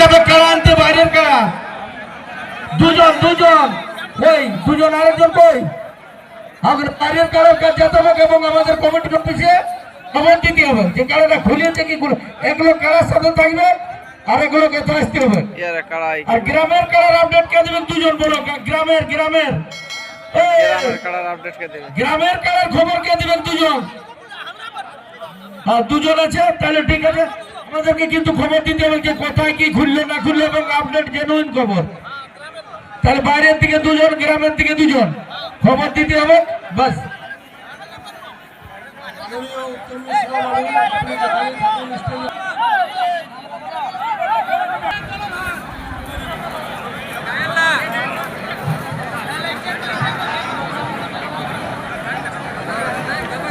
যাবে কারা আনতে বাইরের কারা? দুজন দুজন। ওই দুজন আরেকজন কই? আমাদের বাইরের কারোর কাছে যেতে হবে এবং আমাদের কমিটির অফিসে খবর দিতে হবে। যে কারাটা খুলিয়েছে কি এগুলো কারার সাথে থাকবে আর এগুলোকে আসতে হবে। আর গ্রামের কারার আপডেট কে দেবেন দুজন বলো? গ্রামের গ্রামের। গ্রামের কারার খবর কে দিবেন দুজন? দুজন আছে তাহলে ঠিক আছে। আমাদেরকে কিন্তু খবর দিতে হবে যে কোথায় কি খুললো না খুললো এবং আপডেট জেনুইন খবর। তাহলে বাইরের দিকে দুজন, গ্রামের দিকে দুজন। খবর দিতে হবে, বাস।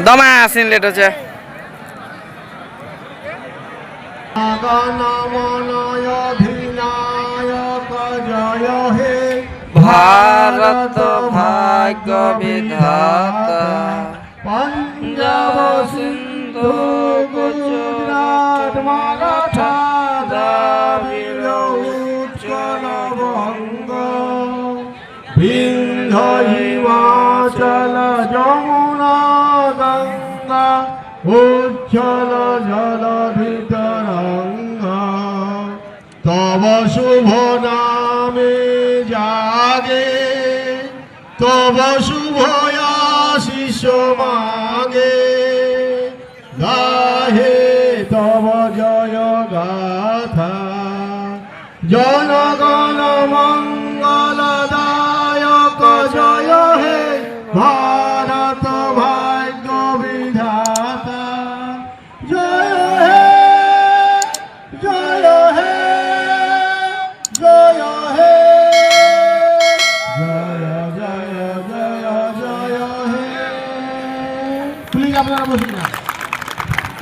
দমা আসিন লেট হচ্ছে গণমনয়ধিনায়ক জয় হে ভারত ভাগ্য বিধাতা পঞ্জাব সিন্ধু গুজরাট মারাঠা দ্রাবিড় উৎকল বঙ্গ। বিন্ধ হিমাচল যমুনা গঙ্গা উজ্জ্বল জলধি শুভ নামে জাগে, তব শুভ আশিস মাগে। গাহে তব জয় গাথা, জনগণ মঙ্গল দায়ক জয় হে ভারত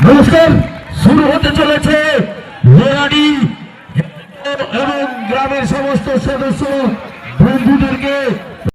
নমস্কার শুরু হতে চলেছে এবং গ্রামের সমস্ত সদস্য বন্ধুদেরকে